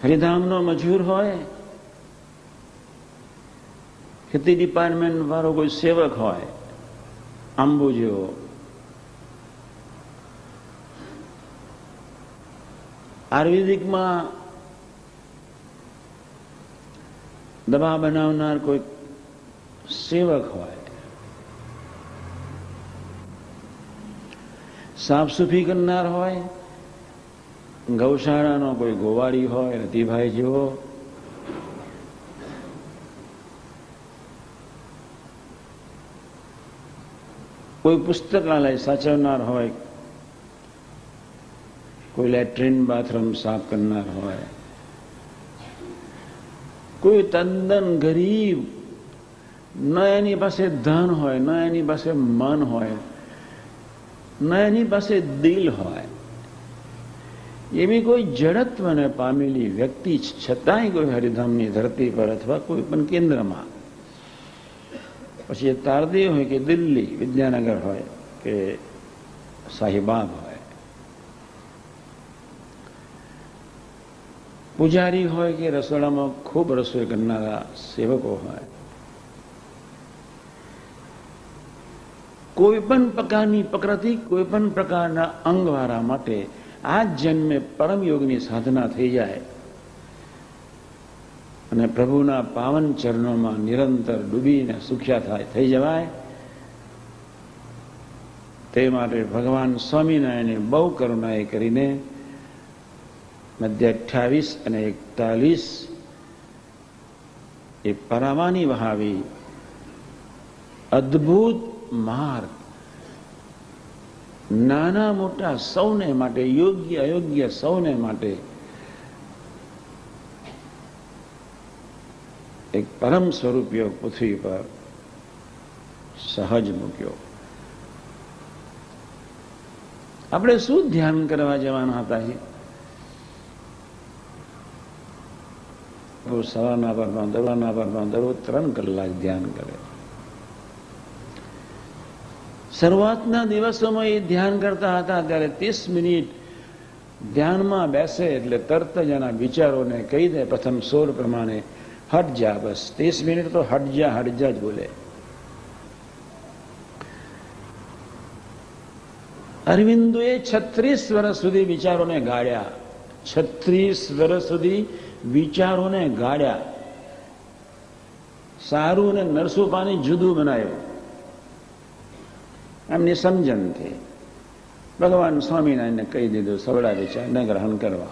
હરિધામનો મજૂર હોય ખેતી ડિપાર્ટમેન્ટ વાળો કોઈ સેવક હોય આંબુ જેવો આયુર્વેદિકમાં દવા બનાવનાર કોઈ સેવક હોય સાફ સફાઈ કરનાર હોય ગૌશાળાનો કોઈ ગોવાળી હોય રતિભાઈ જેવો, કોઈ પુસ્તકાલય સાચવનાર હોય, કોઈ લેટ્રિન બાથરૂમ સાફ કરનાર હોય, કોઈ તદ્દન ગરીબ, ન એની પાસે ધન હોય, ન એની પાસે મન હોય, ન એની પાસે દિલ હોય એવી કોઈ જડત્વને પામેલી વ્યક્તિ છતાંય કોઈ હરિધામની ધરતી પર અથવા કોઈ પણ કેન્દ્રમાં. પછી એ તારદેવ હોય કે દિલ્હી વિદ્યાનગર હોય કે શાહીબાગ હોય. પૂજારી હોય કે રસોડામાં ખૂબ રસોઈ કરનારા સેવકો હોય. કોઈ પણ પ્રકારની પ્રકૃતિ, કોઈ પણ પ્રકારના અંગવાળા માટે આ જન્મે પરમ યોગની સાધના થઈ જાય. અને પ્રભુના પાવન ચરણોમાં નિરંતર ડૂબીને સુખ્યા થાય, થઈ જવાય. તે માટે ભગવાન સ્વામિનારાયણે બહુ કરુણાએ કરીને મધ્ય અઠ્યાવીસ અને એકતાલીસ એ પરાવાની વહાવી અદ્ભુત માર્ગ નાના મોટા સૌને માટે, યોગ્ય, અયોગ્ય સૌને માટે એક પરમ સ્વરૂપીય પૃથ્વી પર સહજ મૂક્યો. આપણે શું ધ્યાન કરવા જવાના હતા સવારના પરમાં દરવાના પરમાં દરરોજ ત્રણ કલાક ધ્યાન કરે. શરૂઆતના દિવસોમાં એ ધ્યાન કરતા હતા, ત્યારે ત્રીસ મિનિટ ધ્યાનમાં બેસે એટલે તરત જ એના વિચારોને કહી દે, પ્રથમ સોર પ્રમાણે હટ જા બસ. ત્રીસ મિનિટ તો હટ જા હટ જા જ બોલે. અરવિંદુએ છત્રીસ વર્ષ સુધી વિચારોને ગાળ્યા. છત્રીસ વર્ષ સુધી વિચારોને ગાળ્યા. સારું અને નરસું પાણી જુદું બનાવ્યું. એમની સમજણથી. ભગવાન સ્વામિનારાયણને કહી દીધું, સવડા વિચાર ન ગ્રહણ કરવા.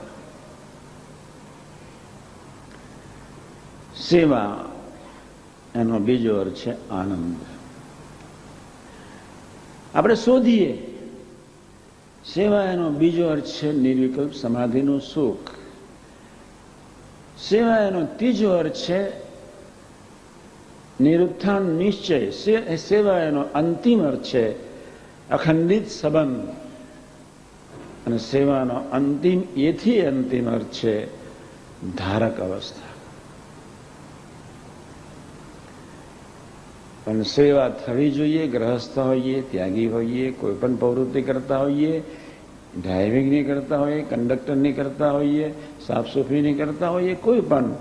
સેવા એનો બીજો અર્થ છે આનંદ. આપણે શોધીએ, સેવા એનો બીજો અર્થ છે નિર્વિકલ્પ સમાધિનું સુખ. સેવા એનો ત્રીજો અર્થ છે નિરુત્થાન નિશ્ચય. સેવા એનો અંતિમ અર્થ છે અખંડિત સંબંધ. અને સેવાનો અંતિમ, એથી અંતિમ અર્થ છે ધારક અવસ્થા. પણ સેવા થવી જોઈએ, ગ્રહસ્થ હોઈએ, ત્યાગી હોઈએ, કોઈ પણ પ્રવૃત્તિ કરતા હોઈએ ડ્રાઇવિંગની કરતા હોઈએ કંડક્ટરની કરતા હોઈએ, સાફસૂફીની કરતા હોઈએ, કોઈ પણ.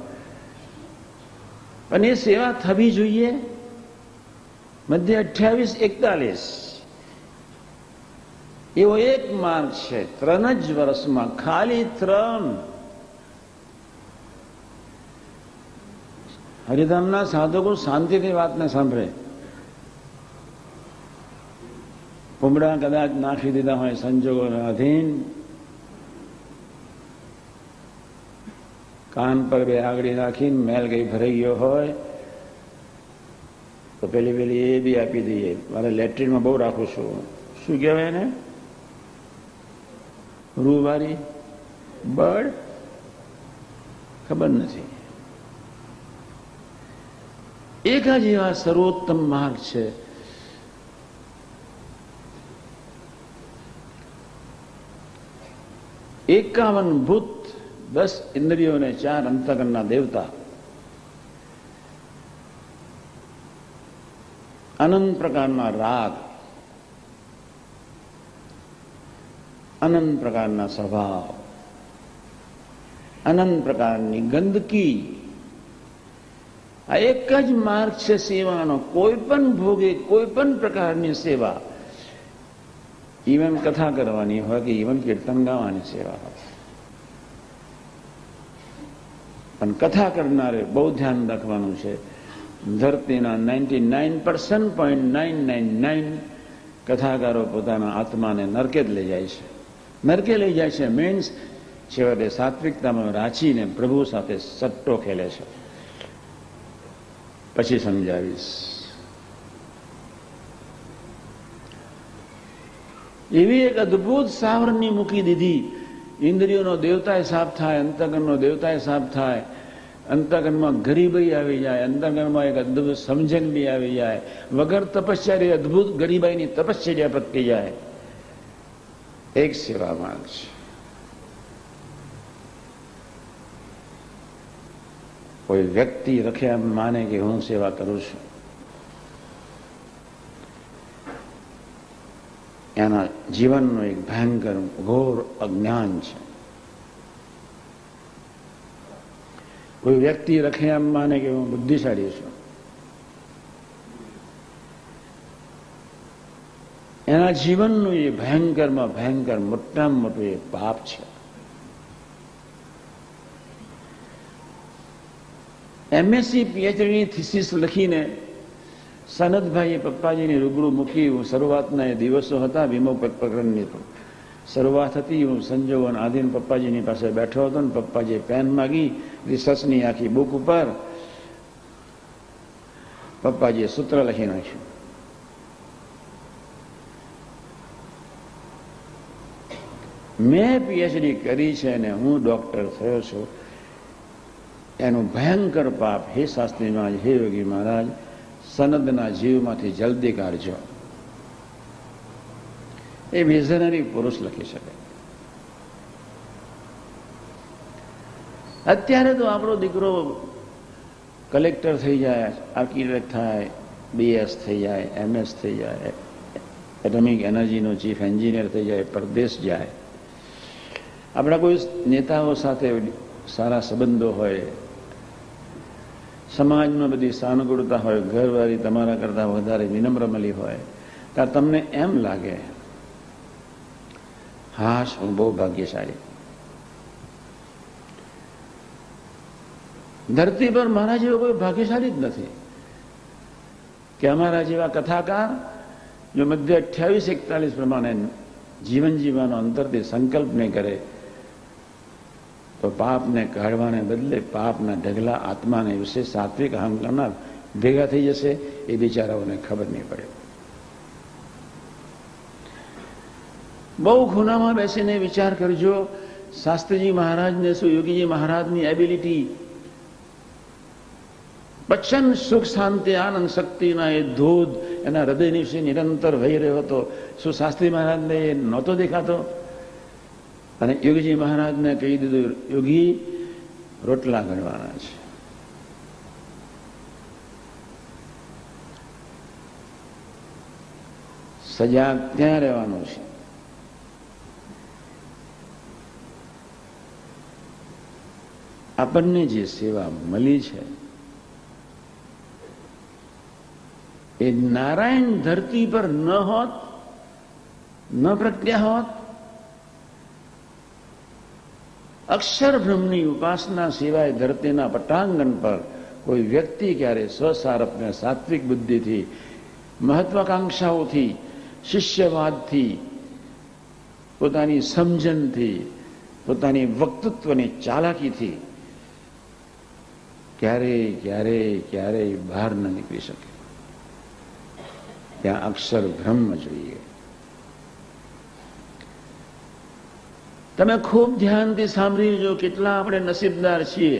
પણ એ સેવા થવી જોઈએ. મધ્ય અઠ્યાવીસ એકતાલીસ. એવો એક માર્ગ છે, ત્રણ જ વર્ષમાં, ખાલી ત્રણ. હરિધામના સાધકો શાંતિથી વાતને સાંભળે. કુમડા કદાચ નાખી દીધા હોય સંજોગોના અધીન. કાન પર બે આગળી નાખીને મેલ કઈ ભરાઈ ગયો હોય, તો પેલી પેલી એ બી આપી દઈએ. મારે લેટ્રિનમાં બહુ રાખું છું. શું કહેવાય એને? રૂવારી, બળ ખબર નથી. એક જ સર્વોત્તમ માર્ગ છે. એકાવન ભૂત, દસ ઇન્દ્રિયો અને ચાર અંતગણના દેવતા. અનંત પ્રકારના રાગ અનંત પ્રકારના સ્વભાવ. અનંત પ્રકારની ગંદકી. આ એક જ માર્ગ છે સેવાનો. કોઈ પણ ભોગે, કોઈ પણ પ્રકારની સેવા. ઈવન કથા કરવાની હોય કે ઇવન કીર્તન ગાવાની સેવા હોય. પણ કથા કરનારે બહુ ધ્યાન રાખવાનું છે. ધરતીના ninety nine percent point nine nine nine કથાકારો પોતાના આત્માને નરકે જ લઈ જાય છે. નરકે લઈ જાય છે. મીન્સ છેવટે સાત્વિકતામાં રાચીને પ્રભુ સાથે સટ્ટો ખેલે છે. પછી સમજાવીશ. એવી એક અદ્ભુત સાવરણી મૂકી દીધી. ઇન્દ્રિયોનો દેવતાય સાફ થાય અંતગણનો દેવતાય સાફ થાય. અંતગણમાં ગરીબાઈ આવી જાય અંતગણમાં એક અદ્ભુત સમજણ બી આવી જાય. વગર તપશ્ચર્ય અદ્ભુત ગરીબાઈની તપશ્ચર્યા પ્રત્યે જાય. એક સેવા માર્ગ છે કોઈ વ્યક્તિ રખે એમ માને કે હું સેવા કરું છું એના જીવનનું એક ભયંકર ઘોર અજ્ઞાન છે કોઈ વ્યક્તિ રખે એમ માને કે હું બુદ્ધિશાળી છું એના જીવનનું એ ભયંકરમાં ભયંકર મોટામાં મોટું એ પાપ છે. એમએસસી પીએચડીની થીસીસ લખીને સનદભાઈએ પપ્પાજીની રૂબરૂ મૂકી હું શરૂઆતના એ દિવસો હતા વિમો પ્રકરણની શરૂઆત હતી, હું સંજોવન આધીન પપ્પાજીની પાસે બેઠો હતો ને પપ્પાજીએ પેન માગી, રિસર્ચની આખી બુક ઉપર પપ્પાજીએ સૂત્ર લખી નાખ્યું. મેં પીએચડી કરી છે અને હું ડોક્ટર થયો છું. એનું ભયંકર પાપ હે શાસ્ત્રી મહારાજ, હે યોગી મહારાજ, સનદના જીવમાંથી જલ્દી કાઢજો. એ વિઝનરી પુરુષ લખી શકે. અત્યારે તો આપણો દીકરો કલેક્ટર થઈ જાય આર્કિટેક્ટ થાય બીએસ થઈ જાય એમએસ થઈ જાય એટમિક એનર્જીનો ચીફ એન્જિનિયર થઈ જાય, પરદેશ જાય. આપણા કોઈ નેતાઓ સાથે સારા સંબંધો હોય, સમાજમાં બધી સાનુકૂળતા હોય, ઘરવાળી તમારા કરતાં વધારે વિનમ્ર મળી હોય ત્યારે તમને એમ લાગે હાશ હું બહુ ભાગ્યશાળી. ધરતી પર મારા જેવો કોઈ ભાગ્યશાળી જ નથી. કે અમારા જેવા કથાકાર, જો મધ્ય અઠ્યાવીસ એકતાલીસ પ્રમાણે જીવન જીવવાનો અંતરથી સંકલ્પ નહીં કરે તો પાપને કાઢવાને બદલે પાપના ઢગલા આત્માને વિશે સાત્વિક અહમ કરનાર ભેગા થઈ જશે, એ બિચારાઓને ખબર નહીં પડે. બહુ ખૂનામાં બેસીને વિચાર કરજો, શાસ્ત્રીજી મહારાજને શું, યોગીજી મહારાજની એબિલિટી બચ્ચન સુખ શાંતિ આનંદ શક્તિના એ ધોધ, એના હૃદયની વિશે નિરંતર વહી રહ્યો હતો શું શાસ્ત્રી મહારાજને એ નહોતો દેખાતો? અને યોગીજી મહારાજને કહી દીધું, યોગી, રોટલા ગણવાના છે. સજાગ ત્યાં રહેવાનું છે? આપણને જે સેવા મળી છે, એ નારાયણ ધરતી પર ન હોત, ન પ્રત્યા હોત અક્ષર બ્રહ્મની ઉપાસના સિવાય ધરતીના પટાંગણ પર કોઈ વ્યક્તિ ક્યારે સ્વસારપને સાત્વિક બુદ્ધિથી, મહત્વાકાંક્ષાઓથી, શિષ્યવાદથી, પોતાની સમજણથી, પોતાની વક્તૃત્વની ચાલાકીથી ક્યારેય ક્યારેય ક્યારેય બહાર ન નીકળી શકે. ત્યાં અક્ષર બ્રહ્મ જોઈએ. તમે ખૂબ ધ્યાનથી સાંભળી જો કેટલા આપણે નસીબદાર છીએ.